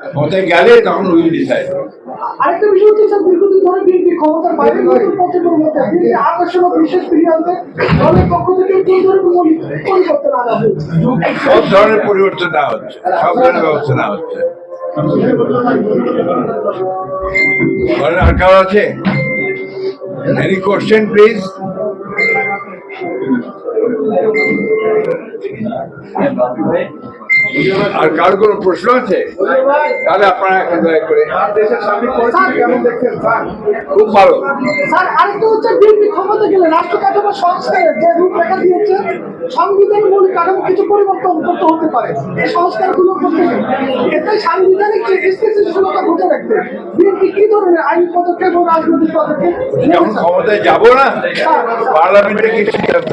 ক্ষমতায় গেলে তখন উইল ডিসাইড আরেকটা বিষয় হচ্ছে স্যার দীর্ঘদিন ধরে বিএনপি ক্ষমতার বাইরে পথের মধ্যে বিএনপি আকর্ষণ বিশেষ ফিরিয়াতে দলের পক্ষ থেকে কোন ধরনের পরিবর্তন আনা হয়েছে? সব ধরনের পরিবর্তন না হচ্ছে। সব ধরনের ব্যবস্থা না হচ্ছে। আর কারও আছে? এনি কোশ্চেন প্লিজ আর কার কোনো প্রশ্ন আছে? তাহলে আপনারা একটা দয়া করে। খুব ভালো। স্যার আরেকটা হচ্ছে বিএনপি ক্ষমতা গেলে রাষ্ট্র কাঠামো সংস্কারের যে রূপরেখা দিয়েছে সংবিধান মৌলিক কাঠামো কিছু পরিবর্তন করতে হতে পারে। এই সংস্কারগুলো করতে এতে সাংবিধানিক যে স্থিতিশীলতা বজায় রাখতে বিএনপি কি ধরনের আইন পদক্ষেপ ও রাজনৈতিক পদক্ষেপ ক্ষমতায় যাব না? পার্লামেন্টে কিছু সিদ্ধান্ত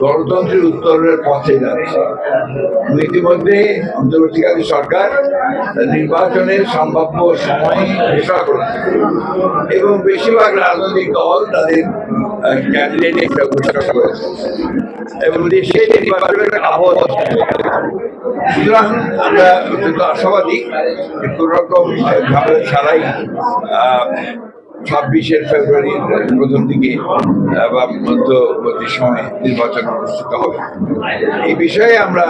গণতন্ত্রের উত্তরের পথে যাচ্ছে। ইতিমধ্যে অন্তর্বর্তীকালীন সরকার নির্বাচনের সম্ভাব্য সময় ঘোষণা করেছে। এবং বেশিরভাগ রাজনৈতিক দল তাদের ক্যান্ডিডেট ঘোষণা করেছে। এবং দেশে নির্বাচনের সুতরাং আমরা অত্যন্ত আশাবাদী কোন রকম ঝামেলা ছাড়াই ছাব্বিশের ফেব্রুয়ারির প্রথম দিকে বা মধ্যবর্তী সময়ে নির্বাচন অনুষ্ঠিত হবে। এই বিষয়ে আমরা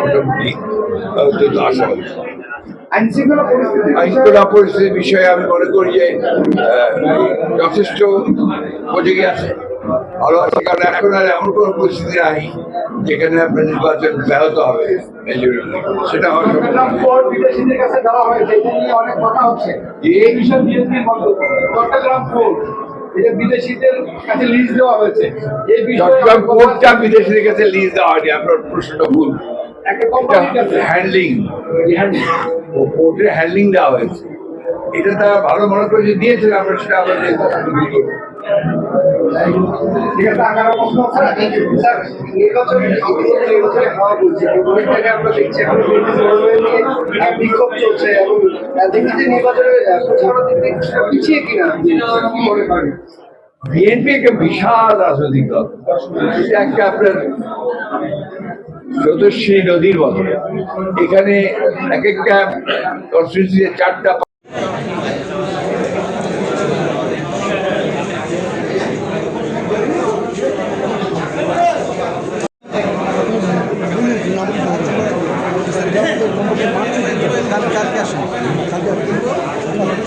মোটামুটি অত্যন্ত আশাবাদী। করি আইনশৃঙ্খলা পরিস্থিতির বিষয়ে আমি মনে করি যে যথেষ্ট উপযোগী আছে। ভালো আছে কারণ এখন আর এমন কোনো পরিস্থিতি নাই যেখানে আপনার নির্বাচন ব্যাহত হবে সেটা বিদেশিদের কাছে এই বিষয়ে চট্টগ্রাম বিদেশিদের লিজ দেওয়া হয়েছে এই বিষয়ে চট্টগ্রাম অনেক কথা কোর্টটা বিদেশিদের কাছে লিজ দেওয়া হয়নি আপনার প্রশ্নটা ভুল। একটা কোম্পানির কাছে হ্যান্ডলিং হ্যান্ডলিং দেওয়া হয়েছে। এটা তারা ভালো মনে করে যে দিয়েছে আমরা সেটা আমরা বিএনপি একটা বিশাল রাজনৈতিক দল। একটা আপনার চতুর্শ্রী নদীর মতো। এখানে এক একটা চারটা